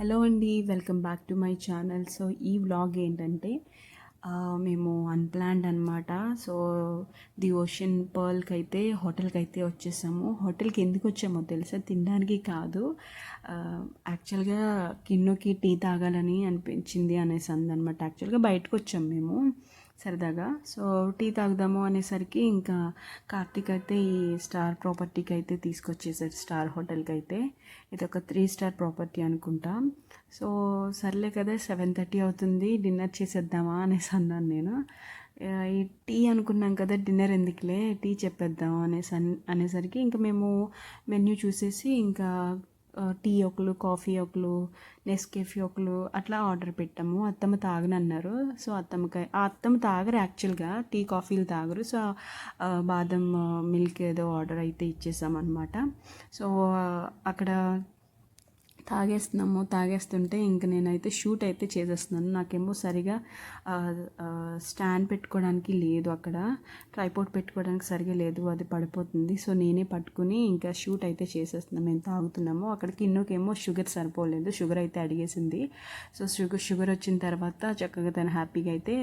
Hello అండి welcome back to my channel. So ఈ vlog ఏంటంటే మేము అన్ప్లాన్డ్ అనమాట సో ది ఓషన్ పర్ల్కి అయితే హోటల్కి అయితే వచ్చేసాము. హోటల్కి ఎందుకు వచ్చామో తెలుసా? తినడానికి కాదు. యాక్చువల్గా కిన్నోకి టీ తాగాలని అనిపించింది అనేసి అందనమాట యాక్చువల్గా బయటకు వచ్చాము మేము. సరదాగా. సో టీ తాగుదాము అనేసరికి ఇంకా కార్తీక్ అయితే ఈ స్టార్ ప్రాపర్టీకి అయితే తీసుకొచ్చేసారు స్టార్ హోటల్కి అయితే ఇది ఒక త్రీ స్టార్ ప్రాపర్టీ అనుకుంటా. సో సర్లే కదా సెవెన్ థర్టీ అవుతుంది డిన్నర్ చేసేద్దామా అనేసి అన్నాను నేను. ఈ టీ అనుకున్నాం కదా డిన్నర్ ఎందుకులే టీ చెప్పేద్దాం అనేసి అన్- అనేసరికి ఇంకా మేము మెన్యూ చూసేసి ఇంకా టీ ఒకలు కాఫీ ఒకలు నెస్కేఫీ ఒకలు అట్లా ఆర్డర్ పెట్టాము. అత్తమ్మ తాగనన్నారు. సో అత్తమ్మకి ఆ అత్తమ్మ తాగరు యాక్చువల్గా. టీ కాఫీలు తాగరు. సో బాదం మిల్క్ ఏదో ఆర్డర్ అయితే ఇచ్చేసామన్నమాట. సో అక్కడ తాగేస్తున్నాము తాగేస్తుంటే ఇంక నేనైతే షూట్ అయితే చేసేస్తున్నాను. నాకేమో సరిగా స్టాండ్ పెట్టుకోవడానికి లేదు అక్కడ. ట్రైపోర్ట్ పెట్టుకోవడానికి సరిగా లేదు అది పడిపోతుంది. సో నేనే పట్టుకుని ఇంకా షూట్ అయితే చేసేస్తున్నాం. మేము తాగుతున్నాము. అక్కడికి ఇన్నోకేమో షుగర్ సరిపోలేదు. షుగర్ అయితే అడిగేసింది. సో షుగర్ షుగర్ వచ్చిన తర్వాత చక్కగా తను హ్యాపీగా అయితే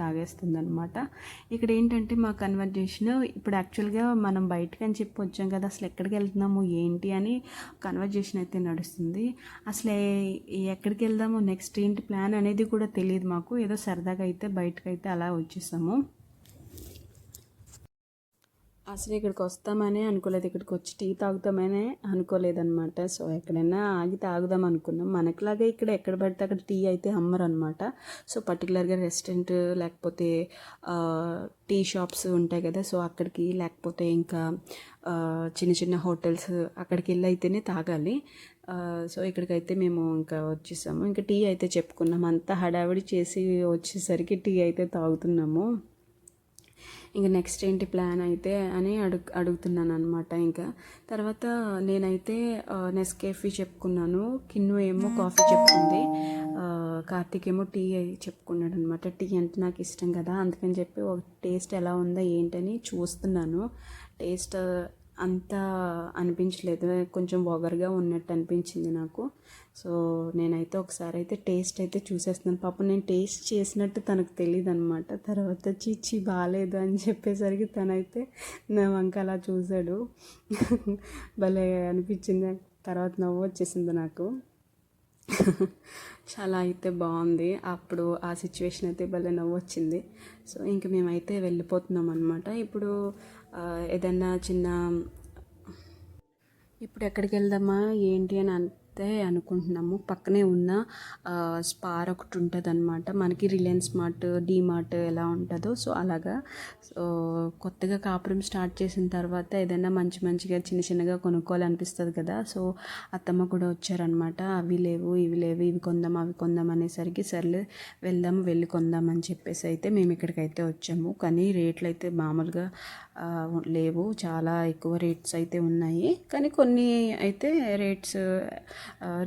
తాగేస్తుంది అనమాట ఇక్కడ ఏంటంటే మా కన్వర్జేషన్ ఇప్పుడు యాక్చువల్గా మనం బయటకు అని చెప్పి వచ్చాం కదా అసలు ఎక్కడికి వెళ్తున్నాము ఏంటి అని కన్వర్జేషన్ అయితే నడుస్తుంది. అసలు ఎక్కడికి వెళ్దాము నెక్స్ట్ ఏంటి ప్లాన్ అనేది కూడా తెలియదు మాకు. ఏదో సరదాగా అయితే బయటకు అయితే అలా వచ్చేసాము. అసలు ఇక్కడికి వస్తామని అనుకోలేదు. ఇక్కడికి వచ్చి టీ తాగుతామనే అనుకోలేదన్నమాట. సో ఎక్కడైనా ఆగి తాగుదాం అనుకున్నాం. మనకులాగే ఇక్కడ ఎక్కడ పడితే అక్కడ టీ అయితే అమ్మరు అనమాట సో పర్టికులర్గా రెస్టారెంట్ లేకపోతే టీ షాప్స్ ఉంటాయి కదా. సో అక్కడికి లేకపోతే ఇంకా చిన్న చిన్న హోటల్స్ అక్కడికి వెళ్ళి అయితేనే తాగాలి. సో ఇక్కడికైతే మేము ఇంకా వచ్చేసాము. ఇంకా టీ అయితే చెప్పుకున్నాం అంతా హడావిడి చేసి వచ్చేసరికి టీ అయితే తాగుతున్నాము. ఇంకా నెక్స్ట్ ఏంటి ప్లాన్ అయితే అని అడుగు అడుగుతున్నాను అనమాట ఇంకా. తర్వాత నేనైతే నెస్కేఫీ చెప్పుకున్నాను. కిన్ను ఏమో కాఫీ చెప్పుకుంది కార్తీక్ ఏమో టీ చెప్పుకున్నాడు అనమాట టీ అంటే నాకు ఇష్టం కదా అందుకని చెప్పి ఒక టేస్ట్ ఎలా ఉందా ఏంటని చూస్తున్నాను. టేస్ట్ అంత అనిపించలేదు. కొంచెం వగరుగా ఉన్నట్టు అనిపించింది నాకు. సో నేనైతే ఒకసారి అయితే టేస్ట్ అయితే చూసేస్తున్నాను. పాపం నేను టేస్ట్ చేసినట్టు తనకు తెలియదు అనమాట తర్వాత చీచి బాగాలేదు అని చెప్పేసరికి తనైతే నా వంక అలా చూశాడు భలే అనిపించింది. తర్వాత నవ్వు వచ్చేసింది నాకు. చాలా అయితే బాగుంది. అప్పుడు ఆ సిచ్యువేషన్ అయితే భలే నవ్వు వచ్చింది. సో ఇంక మేమైతే వెళ్ళిపోతున్నాం అనమాట ఇప్పుడు ఏదన్నా చిన్న ఇప్పుడు ఎక్కడికి వెళ్దామా ఏంటి అని అంతే అనుకుంటున్నాము. పక్కనే ఉన్న స్పార్ ఒకటి ఉంటుంది అనమాట మనకి రిలయన్స్ మార్ట్ డీ మార్ట్ ఎలా ఉంటుందో. సో అలాగా. సో కొత్తగా కాపురం స్టార్ట్ చేసిన తర్వాత ఏదైనా మంచి మంచిగా చిన్న చిన్నగా కొనుక్కోవాలనిపిస్తుంది కదా. సో అత్తమ్మ కూడా వచ్చారనమాట అవి లేవు ఇవి లేవు ఇవి కొందాం అవి కొందాం అనేసరికి సర్లే వెళ్దాం వెళ్ళి కొందాం అని చెప్పేసి అయితే మేము ఇక్కడికైతే వచ్చాము. కానీ రేట్లు అయితే మామూలుగా లేవు. చాలా ఎక్కువ రేట్స్ అయితే ఉన్నాయి. కానీ కొన్ని అయితే రేట్స్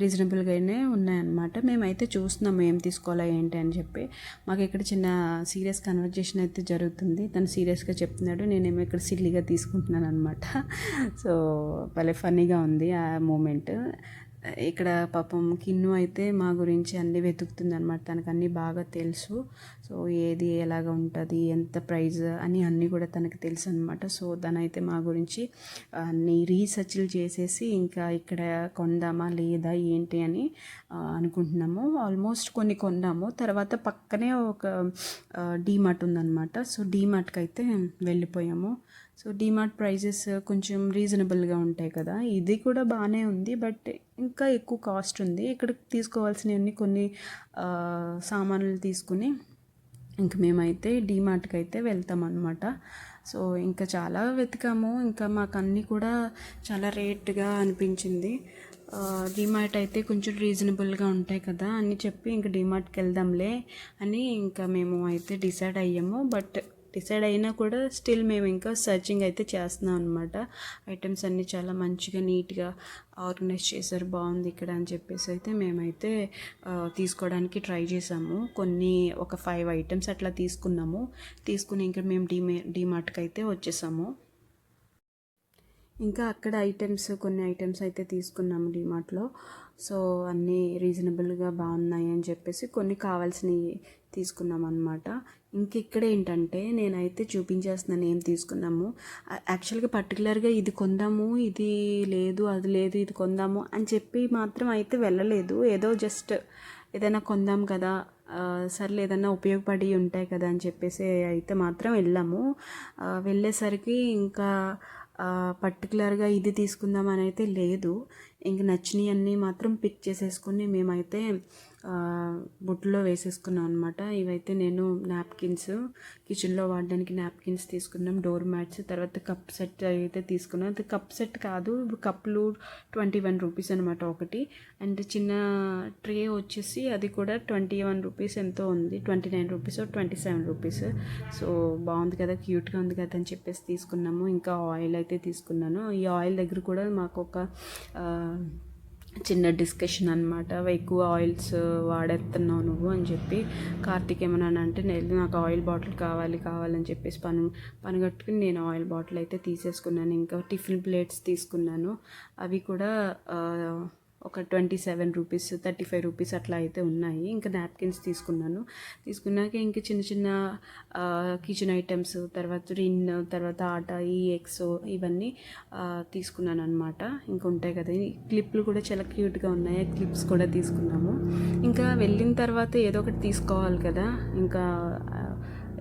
రీజనబుల్గానే ఉన్నాయన్నమాట. మేమైతే చూస్తున్నాము ఏం తీసుకోవాలా ఏంటి అని చెప్పి. మాకు ఇక్కడ చిన్న సీరియస్ కన్వర్జేషన్ అయితే జరుగుతుంది. తను సీరియస్గా చెప్తున్నాడు. నేనేమో ఇక్కడ సిల్లీగా తీసుకుంటున్నాను అనమాట సో భలే ఫన్నీగా ఉంది ఆ మూమెంట్. ఇక్కడ పాపం కిన్ను అయితే మా గురించి అన్నీ వెతుకుతుంది అనమాట తనకు అన్నీ బాగా తెలుసు. సో ఏది ఎలాగ ఉంటుంది ఎంత ప్రైజ్ అని అన్నీ కూడా తనకు తెలుసు అనమాట సో తనైతే మా గురించి అన్ని రీసెర్చ్లు చేసేసి ఇంకా ఇక్కడ కొందామా లేదా ఏంటి అని అనుకుంటున్నాము. ఆల్మోస్ట్ కొన్ని కొన్నాము. తర్వాత పక్కనే ఒక డీమార్ట్ ఉందన్నమాట. సో డీమార్ట్కి అయితే వెళ్ళిపోయాము. సో డీమార్ట్ ప్రైజెస్ కొంచెం రీజనబుల్గా ఉంటాయి కదా. ఇది కూడా బాగానే ఉంది బట్ ఇంకా ఎక్కువ కాస్ట్ ఉంది. ఇక్కడ తీసుకోవాల్సినవన్నీ కొన్ని సామాన్లు తీసుకుని ఇంక మేమైతే డీమార్ట్కి అయితే వెళ్తాం అనమాట సో ఇంకా చాలా వెతికాము. ఇంకా మాకు అన్నీ కూడా చాలా రేట్గా అనిపించింది. డిమార్ట్ అయితే కొంచెం రీజనబుల్గా ఉంటాయి కదా అని చెప్పి ఇంకా డిమార్ట్కి వెళ్దాంలే అని ఇంకా మేము అయితే డిసైడ్ అయ్యాము. బట్ డిసైడ్ అయినా కూడా స్టిల్ మేము ఇంకా సర్చింగ్ అయితే చేస్తున్నాం అనమాట ఐటమ్స్ అన్నీ చాలా మంచిగా నీట్గా ఆర్గనైజ్ చేశారు బాగుంది ఇక్కడ అని చెప్పేసి అయితే మేమైతే తీసుకోవడానికి ట్రై చేసాము కొన్ని ఒక ఫైవ్ ఐటమ్స్ అట్లా తీసుకున్నాము. తీసుకుని ఇంకా మేము డీమే డీమార్ట్కి అయితే వచ్చేసాము. ఇంకా అక్కడ ఐటమ్స్ కొన్ని ఐటమ్స్ అయితే తీసుకున్నాము డిమార్ట్లో. సో అన్నీ రీజనబుల్గా బాగున్నాయి అని చెప్పేసి కొన్ని కావాల్సినవి తీసుకున్నాం అనమాట ఇంక ఇక్కడ ఏంటంటే నేనైతే చూపించేస్తున్నాను ఏం తీసుకున్నాము. యాక్చువల్గా పర్టికులర్గా ఇది కొందాము ఇది లేదు అది లేదు ఇది కొందాము అని చెప్పి మాత్రం అయితే వెళ్ళలేదు. ఏదో జస్ట్ ఏదైనా కొందాం కదా సర్లే ఏదైనా ఉపయోగపడి ఉంటాయి కదా అని చెప్పేసి అయితే మాత్రం వెళ్ళాము. వెళ్ళేసరికి ఇంకా పర్టికులర్గా ఇది తీసుకుందాం అని అయితే లేదు. ఇంక నచ్చినవి అన్నీ మాత్రం పిక్ చేసేసుకుని మేమైతే బుట్టలో వేసేసుకున్నాం అనమాట ఇవైతే నేను నాప్కిన్స్ కిచెన్లో వాడడానికి నాప్కిన్స్ తీసుకున్నాం డోర్ మ్యాట్స్ తర్వాత కప్ సెట్ అయితే తీసుకున్నాం. అది కప్ సెట్ కాదు కప్లు ట్వంటీ వన్ రూపీస్ అనమాట ఒకటి. అండ్ చిన్న ట్రే వచ్చేసి అది కూడా ట్వంటీ వన్ రూపీస్ ఎంతో ఉంది. Twenty nine rupees twenty seven rupees. So బాగుంది కదా క్యూట్గా ఉంది కదా అని చెప్పేసి తీసుకున్నాము. ఇంకా ఆయిల్ అయితే తీసుకున్నాను. ఈ ఆయిల్ దగ్గర కూడా మాకు ఒక చిన్న డిస్కషన్ అనమాట ఎక్కువ ఆయిల్స్ వాడేస్తున్నావు నువ్వు అని చెప్పి కార్తీక్ ఏమన్నా అంటే నేను నాకు ఆయిల్ బాటిల్ కావాలి కావాలని చెప్పేసి పని పని కట్టుకుని నేను ఆయిల్ బాటిల్ అయితే తీసేసుకున్నాను. ఇంకా టిఫిన్ ప్లేట్స్ తీసుకున్నాను. అవి కూడా ఒక twenty seven rupees thirty five rupees అట్లా అయితే ఉన్నాయి. ఇంకా నాప్కిన్స్ తీసుకున్నాను. తీసుకున్నాక ఇంకా చిన్న చిన్న కిచెన్ ఐటమ్స్ తర్వాత రిన్ తర్వాత ఆట ఈ ఎగ్స్ ఇవన్నీ తీసుకున్నాను అనమాట ఇంకా ఉంటాయి కదా. ఈ క్లిప్లు కూడా చాలా క్యూట్గా ఉన్నాయి. క్లిప్స్ కూడా తీసుకున్నాము. ఇంకా వెళ్ళిన తర్వాత ఏదో ఒకటి తీసుకోవాలి కదా. ఇంకా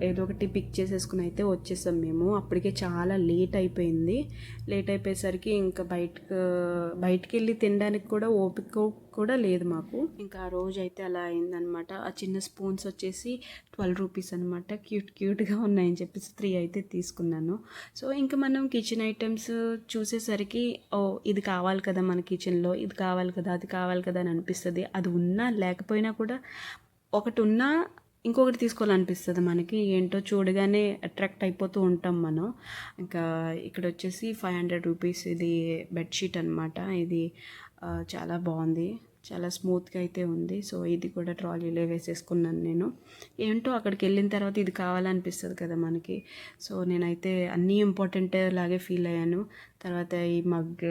ఏదో ఒకటి పిక్ చేసేసుకుని అయితే వచ్చేసాం మేము. అప్పటికే చాలా లేట్ అయిపోయింది. లేట్ అయిపోయేసరికి ఇంకా బయటకు బయటికి వెళ్ళి తినడానికి కూడా ఓపిక కూడా లేదు మాకు. ఇంకా ఆ రోజు అయితే అలా అయిందనమాట ఆ చిన్న స్పూన్స్ వచ్చేసి ట్వెల్వ్ రూపీస్ అనమాట క్యూట్ క్యూట్గా ఉన్నాయని చెప్పేసి త్రీ అయితే తీసుకున్నాను. సో ఇంకా మనం కిచెన్ ఐటమ్స్ చూసేసరికి ఓ ఇది కావాలి కదా మన కిచెన్లో ఇది కావాలి కదా అది కావాలి కదా అని అనిపిస్తుంది. అది ఉన్నా లేకపోయినా కూడా ఒకటి ఉన్నా ఇంకొకటి తీసుకోవాలనిపిస్తుంది మనకి. ఏంటో చూడగానే అట్రాక్ట్ అయిపోతూ ఉంటాం మనం. ఇంకా ఇక్కడ వచ్చేసి ఫైవ్ హండ్రెడ్ రూపీస్ ఇది బెడ్షీట్ అనమాట ఇది చాలా బాగుంది. చాలా స్మూత్గా అయితే ఉంది. సో ఇది కూడా ట్రాలీలో వేసేసుకున్నాను నేను. ఏంటో అక్కడికి వెళ్ళిన తర్వాత ఇది కావాలనిపిస్తుంది కదా మనకి. సో నేనైతే అన్నీ ఇంపార్టెంట్ లాగే ఫీల్ అయ్యాను. తర్వాత ఈ మగ్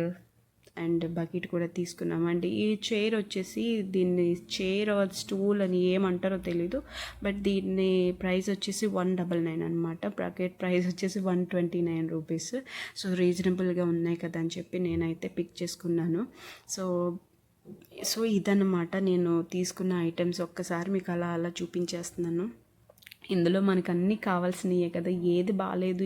అండ్ బకెట్ కూడా తీసుకున్నాం. అండ్ ఈ చైర్ వచ్చేసి దీన్ని చైర్ ఆర్ స్టూల్ అని ఏమంటారో తెలీదు. బట్ దీన్ని ప్రైస్ వచ్చేసి వన్ డబల్ నైన్ అనమాట బకెట్ ప్రైస్ వచ్చేసి one twenty nine rupees. So రీజనబుల్గా ఉన్నాయి కదా అని చెప్పి నేనైతే పిక్ చేసుకున్నాను. సో సో ఇదన్నమాట నేను తీసుకున్న ఐటమ్స్. ఒక్కసారి మీకు అలా అలా చూపించేస్తున్నాను. ఇందులో మనకు అన్నీ కావాల్సినవే కదా ఏది బాగాలేదు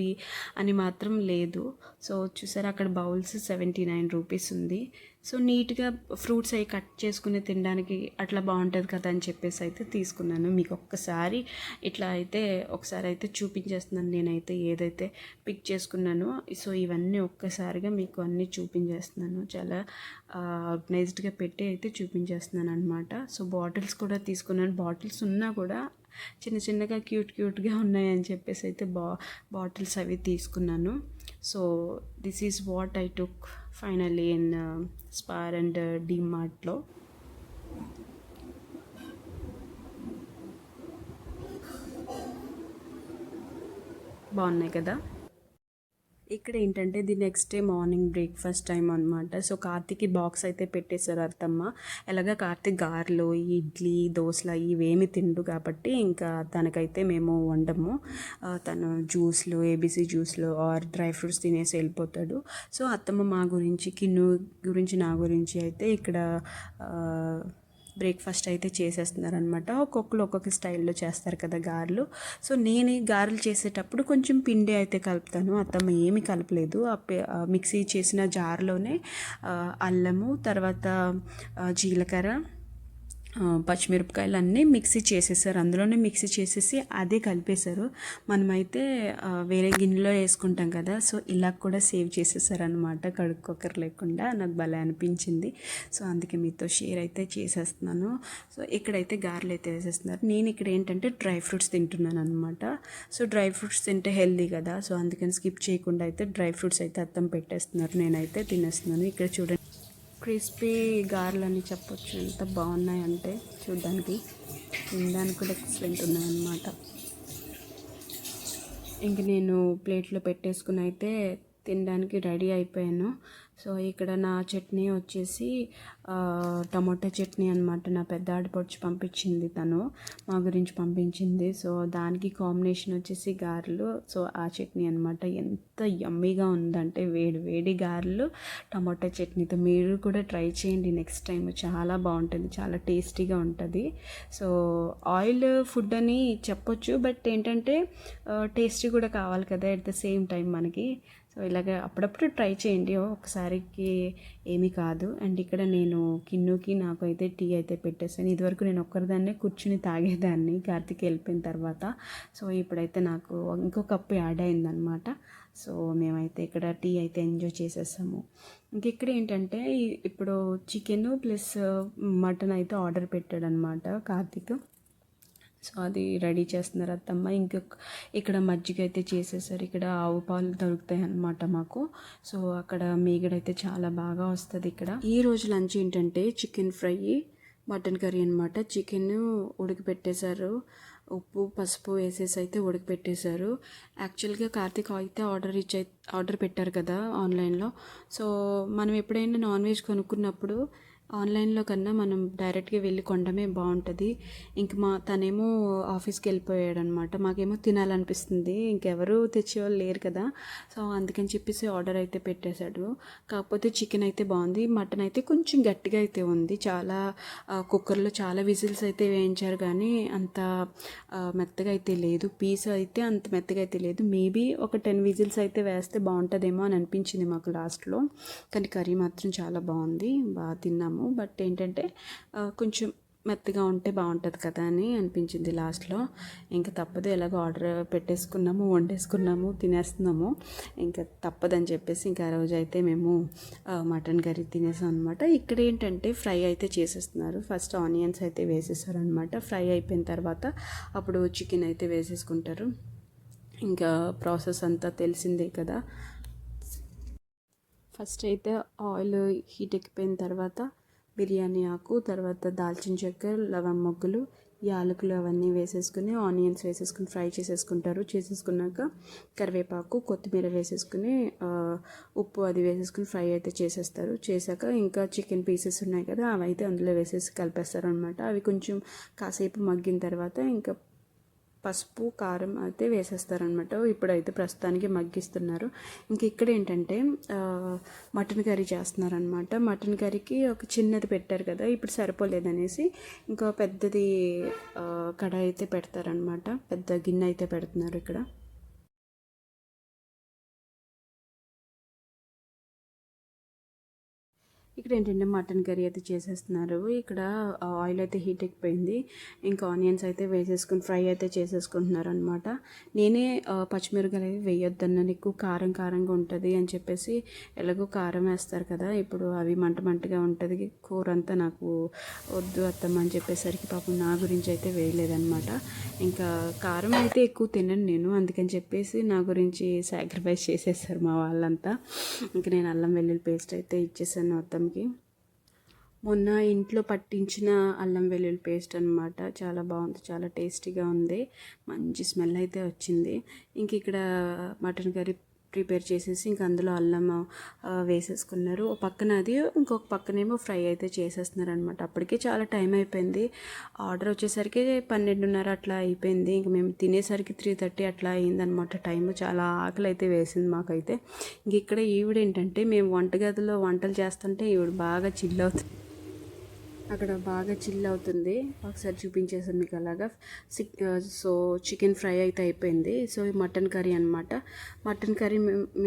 అని మాత్రం లేదు. సో చూసారు అక్కడ బౌల్స్ సెవెంటీ నైన్ రూపీస్ ఉంది. సో నీట్గా ఫ్రూట్స్ అవి కట్ చేసుకుని తినడానికి అట్లా బాగుంటుంది కదా అని చెప్పేసి అయితే తీసుకున్నాను. మీకు ఒక్కసారి ఇట్లా అయితే ఒకసారి అయితే చూపించేస్తున్నాను. నేనైతే ఏదైతే పిక్ చేసుకున్నానో సో ఇవన్నీ ఒక్కసారిగా మీకు అన్నీ చూపించేస్తున్నాను. చాలా ఆర్గనైజ్డ్గా పెట్టి అయితే చూపించేస్తున్నాను అనమాట సో బాటిల్స్ కూడా తీసుకున్నాను. బాటిల్స్ ఉన్నా కూడా చిన్న చిన్నగా క్యూట్ క్యూట్గా ఉన్నాయని చెప్పేసి అయితే బా బాటిల్స్ అవి తీసుకున్నాను. So this is what I took finally in Spar and డీమార్ట్లో బాగున్నాయి కదా? ఇక్కడ ఏంటంటే the next day morning breakfast time అనమాట సో కార్తీక్కి బాక్స్ అయితే పెట్టేశారు అత్తమ్మ ఎలాగ కార్తీక్ గారెలు ఇడ్లీ దోశలు ఇవేమి తిండు కాబట్టి ఇంకా తనకైతే మేము వండము. తను జ్యూస్లు ఏబీసీ జ్యూస్లు ఆర్ డ్రై ఫ్రూట్స్ తినేసి వెళ్ళిపోతాడు. సో అత్తమ్మ మా గురించి కిన్ను గురించి నా గురించి అయితే ఇక్కడ బ్రేక్ఫాస్ట్ అయితే చేసేస్తున్నారనమాట. ఒక్కొక్కరు ఒక్కొక్క స్టైల్లో చేస్తారు కదా గారెలు. సో నేను ఈ గారెలు చేసేటప్పుడు కొంచెం పిండి అయితే కలుపుతాను. అత్తమ్మ ఏమీ కలపలేదు. ఆ మిక్సీ చేసిన జార్లోనే అల్లము తర్వాత జీలకర్ర పచ్చిమిరపకాయలు అన్నీ మిక్సీ చేసేసారు. అందులోనే మిక్సీ చేసేసి అదే కలిపేశారు. మనమైతే వేరే గిన్నెలో వేసుకుంటాం కదా సో ఇలా కూడా సేవ్ చేసేసారు అనమాట లేకుండా నాకు భలే అనిపించింది. సో అందుకే మీతో షేర్ అయితే చేసేస్తున్నాను. సో ఇక్కడైతే గారెలు అయితే వేసేస్తున్నారు. నేను ఇక్కడ ఏంటంటే డ్రై ఫ్రూట్స్ తింటున్నాను అనమాట సో డ్రై ఫ్రూట్స్ తింటే హెల్దీ కదా సో అందుకని స్కిప్ చేయకుండా అయితే డ్రై ఫ్రూట్స్ అయితే అత్తం పెట్టేస్తున్నారు. నేనైతే తినేస్తున్నాను. ఇక్కడ చూడండి. క్రిస్పీ గారెలు అని చెప్పొచ్చు. ఎంత బాగున్నాయంటే చూడ్డానికి. తినడానికి కూడా ఎక్సలెంట్ ఉన్నాయన్నమాట. ఇంక నేను ప్లేట్లో పెట్టేసుకుని అయితే తినడానికి రెడీ అయిపోయాను. సో ఇక్కడ నా చట్నీ వచ్చేసి ఆ, టమోటా చట్నీ అనమాట నా పెద్ద ఆడపడుచు పంపించింది తను మా గురించి పంపించింది. సో దానికి కాంబినేషన్ వచ్చేసి గారెలు. సో ఆ చట్నీ అనమాట ఎంత యమ్మీగా ఉందంటే వేడి వేడి గారెలు టమోటా చట్నీతో. మీరు కూడా ట్రై చేయండి నెక్స్ట్ టైం చాలా బాగుంటుంది చాలా టేస్టీగా ఉంటుంది. సో ఆయిల్ ఫుడ్ అని చెప్పొచ్చు బట్ ఏంటంటే టేస్టీ కూడా కావాలి కదా ఎట్ ద సేమ్ టైం మనకి. సో ఇలాగ అప్పుడప్పుడు ట్రై చేయండి. ఒకసారికి ఏమీ కాదు. అండ్ ఇక్కడ నేను కిన్నుకి నాకు అయితే టీ అయితే పెట్టేసాను ఇదివరకు నేను ఒక్కరిదాన్నే కూర్చుని తాగేదాన్ని కార్తీక్ వెళ్ళిపోయిన తర్వాత. సో ఇప్పుడైతే నాకు ఇంకో కప్పు యాడ్ అయిందనమాట సో మేమైతే ఇక్కడ టీ అయితే ఎంజాయ్ చేసేసాము. ఇంకెక్కడ ఏంటంటే ఇప్పుడు చికెన్ ప్లస్ మటన్ అయితే ఆర్డర్ పెట్టాడనమాట కార్తీక్. సో అది రెడీ చేస్తున్నారు అత్తమ్మ. ఇంకొక ఇక్కడ మజ్జిగ అయితే చేసేసారు. ఇక్కడ ఆవు పాలు దొరుకుతాయి అన్నమాట మాకు. సో అక్కడ మీగడైతే చాలా బాగా వస్తుంది ఇక్కడ. ఈ రోజు లంచ్ ఏంటంటే చికెన్ ఫ్రై మటన్ కర్రీ అనమాట చికెన్ ఉడకపెట్టేశారు. ఉప్పు పసుపు వేసేసి అయితే ఉడకపెట్టేశారు. యాక్చువల్గా కార్తీక్ అయితే ఆర్డర్ ఇచ్చి ఆర్డర్ పెట్టారు కదా ఆన్లైన్లో. సో మనం ఎప్పుడైనా నాన్ వెజ్ కొనుక్కున్నప్పుడు ఆన్లైన్లో కన్నా మనం డైరెక్ట్గా వెళ్ళి కొనడమే బాగుంటుంది ఇంక మా తనేమో ఆఫీస్కి వెళ్ళిపోయాడు అనమాట మాకేమో తినాలనిపిస్తుంది. ఇంకెవరు తెచ్చేవాళ్ళు లేరు కదా. సో అందుకని చెప్పేసి ఆర్డర్ అయితే పెట్టేశాడు. కాకపోతే చికెన్ అయితే బాగుంది మటన్ అయితే కొంచెం గట్టిగా అయితే ఉంది. చాలా కుక్కర్లో చాలా విజిల్స్ అయితే వేయించారు కానీ అంత మెత్తగా అయితే లేదు. పీస్ అయితే అంత మెత్తగా అయితే లేదు. మేబీ ఒక టెన్ విజిల్స్ అయితే వేస్తే బాగుంటుందేమో అని అనిపించింది మాకు లాస్ట్లో. కానీ కర్రీ మాత్రం చాలా బాగుంది బాగా తిన్నాము. బట్ ఏంటంటే కొంచెం మెత్తగా ఉంటే బాగుంటుంది కదా అని అనిపించింది లాస్ట్లో. ఇంకా తప్పదు ఎలాగో ఆర్డర్ పెట్టేసుకున్నాము వండేసుకున్నాము తినేస్తున్నాము. ఇంకా తప్పదని చెప్పేసి ఇంకా ఆ రోజు అయితే మేము మటన్ కర్రీ తినేసాం అనమాట ఇక్కడ ఏంటంటే ఫ్రై అయితే చేసేస్తున్నారు. ఫస్ట్ ఆనియన్స్ అయితే వేసేస్తారు అనమాట ఫ్రై అయిపోయిన తర్వాత అప్పుడు చికెన్ అయితే వేసేసుకుంటారు. ఇంకా ప్రాసెస్ అంతా తెలిసిందే కదా. ఫస్ట్ అయితే ఆయిల్ హీట్ ఎక్కిపోయిన తర్వాత బిర్యానీ ఆకు తర్వాత దాల్చిన చెక్క లవం మొగ్గులు యాలకులు అవన్నీ వేసేసుకుని ఆనియన్స్ వేసేసుకుని ఫ్రై చేసేసుకుంటారు. చేసేసుకున్నాక కరివేపాకు కొత్తిమీర వేసేసుకుని ఉప్పు అది వేసేసుకుని ఫ్రై అయితే చేసేస్తారు. చేశాక ఇంకా చికెన్ పీసెస్ ఉన్నాయి కదా అవి అయితే అందులో వేసేసి కలిపేస్తారు అనమాట అవి కొంచెం కాసేపు మగ్గిన తర్వాత ఇంకా పసుపు కారం అయితే వేసేస్తారనమాట ఇప్పుడైతే ప్రస్తుతానికి మగ్గిస్తున్నారు. ఇంక ఇక్కడ ఏంటంటే మటన్ కర్రీ చేస్తున్నారనమాట మటన్ కర్రీకి ఒక చిన్నది పెట్టారు కదా ఇప్పుడు సరిపోలేదనేసి ఇంకో పెద్దది కడాయి అయితే పెడతారనమాట పెద్ద గిన్నె అయితే పెడుతున్నారు ఇక్కడ. ఇక్కడ ఏంటంటే మటన్ కర్రీ అయితే చేసేస్తున్నారు. ఇక్కడ ఆయిల్ అయితే హీట్ ఎక్కిపోయింది. ఇంకా ఆనియన్స్ అయితే వేసేసుకుని ఫ్రై అయితే చేసేసుకుంటున్నారు అనమాట నేనే ఆ, పచ్చిమిరపకాయలు వేయొద్దు వేయొద్దన్నాను. ఎక్కువ కారం కారంగా ఉంటుంది అని చెప్పేసి ఎలాగో కారం వేస్తారు కదా ఇప్పుడు అవి మంట మంటగా ఉంటుంది. కూర అంతా నాకు వద్దు అత్తమ్మ అని చెప్పేసరికి పాపం నా గురించి అయితే వేయలేదన్నమాట. ఇంకా కారం అయితే ఎక్కువ తినను నేను అందుకని చెప్పేసి నా గురించి సాక్రిఫైస్ చేసేసారు మా వాళ్ళంతా. ఇంకా నేను అల్లం వెల్లుల్లి పేస్ట్ అయితే ఇచ్చేసాను మొత్తంకి మొన్న ఇంట్లో పట్టించిన అల్లం వెల్లుల్లి పేస్ట్ అనమాట చాలా బాగుంది చాలా టేస్టీగా ఉంది. మంచి స్మెల్ అయితే వచ్చింది. ఇంక ఇక్కడ మటన్ కర్రీ ప్రిపేర్ చేసేసి ఇంక అందులో అల్లం వేసేసుకున్నారు. ఒక పక్కన అది ఇంకొక పక్కనేమో ఫ్రై అయితే చేసేస్తున్నారు అనమాట అప్పటికే చాలా టైం అయిపోయింది. ఆర్డర్ వచ్చేసరికి పన్నెండున్నర అట్లా అయిపోయింది. ఇంక మేము తినేసరికి త్రీ థర్టీ అట్లా అయిందనమాట టైం. చాలా ఆకలి అయితే వేసింది మాకైతే. ఇంక ఇక్కడ ఈవిడ ఏంటంటే మేము వంటగదిలో వంటలు చేస్తుంటే ఈవిడ బాగా చిల్ అవుతుంది. అక్కడ బాగా చిల్ అవుతుంది. ఒకసారి చూపించేసాను మీకు అలాగా. సిక్ సో చికెన్ ఫ్రై అయితే అయిపోయింది. సో మటన్ కర్రీ అనమాట మటన్ కర్రీ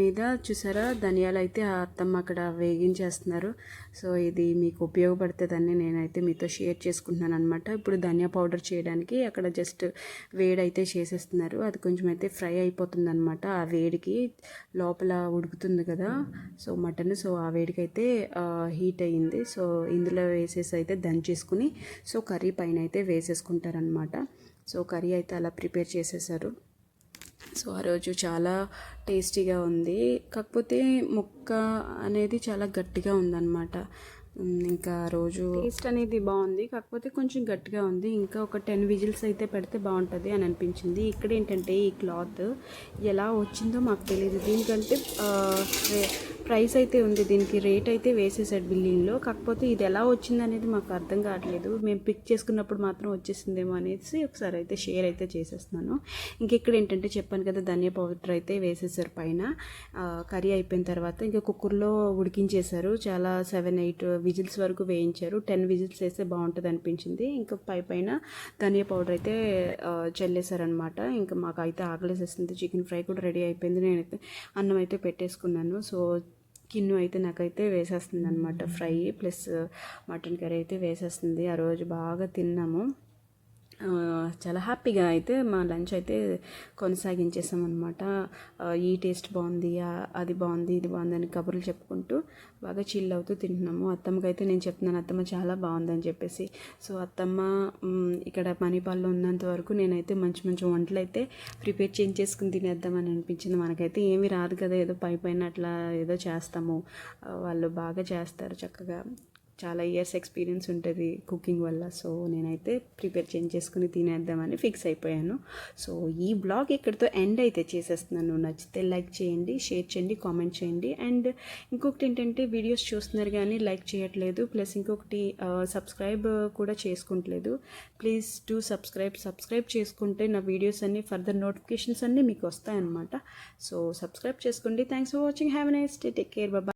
మీద చూసారా? ధనియాలు అయితే అత్తమ్మ అక్కడ వేగించేస్తున్నారు. సో ఇది మీకు ఉపయోగపడుతుందని నేనైతే మీతో షేర్ చేసుకుంటున్నాను అనమాట ఇప్పుడు ధనియా పౌడర్ చేయడానికి అక్కడ జస్ట్ వేడైతే చేసేస్తున్నారు. అది కొంచెం అయితే ఫ్రై అయిపోతుంది అనమాట ఆ వేడికి లోపల ఉడుకుతుంది కదా. సో మటన్ సో ఆ వేడికి అయితే హీట్ అయ్యింది. సో ఇందులో వేసేసి అయితే దంచేసుకుని సో కర్రీ పైన అయితే వేసేసుకుంటారనమాట సో కర్రీ అయితే అలా ప్రిపేర్ చేసేసారు. సో ఆ రోజు చాలా టేస్టీగా ఉంది. కాకపోతే ముక్క అనేది చాలా గట్టిగా ఉందన్నమాట. ఇంకా రోజు టేస్ట్ అనేది బాగుంది. కాకపోతే కొంచెం గట్టిగా ఉంది. ఇంకా ఒక టెన్ విజిల్స్ అయితే పెడితే బాగుంటుంది అని అనిపించింది. ఇక్కడ ఏంటంటే ఈ క్లాత్ ఎలా వచ్చిందో మాకు తెలియదు దీనికంటే ప్రైస్ అయితే ఉంది. దీనికి రేట్ అయితే వేసేసాడు బిల్లింగ్లో. కాకపోతే ఇది ఎలా వచ్చింది అనేది మాకు అర్థం కావట్లేదు. మేము పిక్ చేసుకున్నప్పుడు మాత్రం వచ్చేసిందేమో అనేసి ఒకసారి అయితే షేర్ అయితే చేసేస్తున్నాను. ఇంక ఇక్కడ ఏంటంటే చెప్పాను కదా ధనియా పౌడర్ అయితే వేసేసారు పైన. కర్రీ అయిపోయిన తర్వాత ఇంకా కుక్కర్లో ఉడికించేశారు. చాలా సెవెన్ ఎయిట్ విజిల్స్ వరకు వేయించారు. టెన్ విజిల్స్ వేస్తే బాగుంటుంది అనిపించింది. ఇంకా పై పైన ధనియా పౌడర్ అయితే చల్లేశారనమాట ఇంకా మాకు అయితే ఆకలేసేస్తుంది చికెన్ ఫ్రై కూడా రెడీ అయిపోయింది. నేనైతే అన్నం అయితే పెట్టేసుకున్నాను. సో కిన్ను అయితే నాకైతే వేసేస్తుంది అనమాట ఫ్రై ప్లస్ మటన్ కర్రీ అయితే వేసేస్తుంది. ఆ రోజు బాగా తిన్నాము. చాలా హ్యాపీగా అయితే మా లంచ్ అయితే కొనసాగించేసాం అనమాట ఈ టేస్ట్ బాగుంది అది బాగుంది ఇది బాగుంది అని కబుర్లు చెప్పుకుంటూ బాగా చిల్ అవుతూ తింటున్నాము. అత్తమ్మకి అయితే నేను చెప్తున్నాను అత్తమ్మ చాలా బాగుందని చెప్పేసి. సో అత్తమ్మ ఇక్కడ మణిపాల్లో ఉన్నంత వరకు నేనైతే మంచి మంచి వంటలు అయితే ప్రిపేర్ చేంజ్ చేసుకుని తినేద్దామని అనిపించింది. మనకైతే ఏమీ రాదు కదా ఏదో పై పైన అట్లా ఏదో చేస్తాము. వాళ్ళు బాగా చేస్తారు చక్కగా. చాలా ఇయర్స్ ఎక్స్పీరియన్స్ ఉంటుంది కుకింగ్ వల్ల. సో నేనైతే ప్రిపేర్ చేంజ్ చేసుకుని తినేద్దామని ఫిక్స్ అయిపోయాను. సో ఈ బ్లాగ్ ఇక్కడితో ఎండ్ అయితే చేసేస్తున్నాను. నచ్చితే లైక్ చేయండి షేర్ చేయండి కామెంట్ చేయండి. అండ్ ఇంకొకటి ఏంటంటే వీడియోస్ చూస్తున్నారు కానీ లైక్ చేయట్లేదు. ప్లస్ ఇంకొకటి సబ్స్క్రైబ్ కూడా చేసుకుంటలేదు. ప్లీజ్ టు సబ్స్క్రైబ్ సబ్స్క్రైబ్ చేసుకుంటే నా వీడియోస్ అన్నీ ఫర్దర్ నోటిఫికేషన్స్ అన్నీ మీకు వస్తాయన్నమాట. సో సబ్స్క్రైబ్ చేసుకోండి. Thanks for watching have nice day take care Baba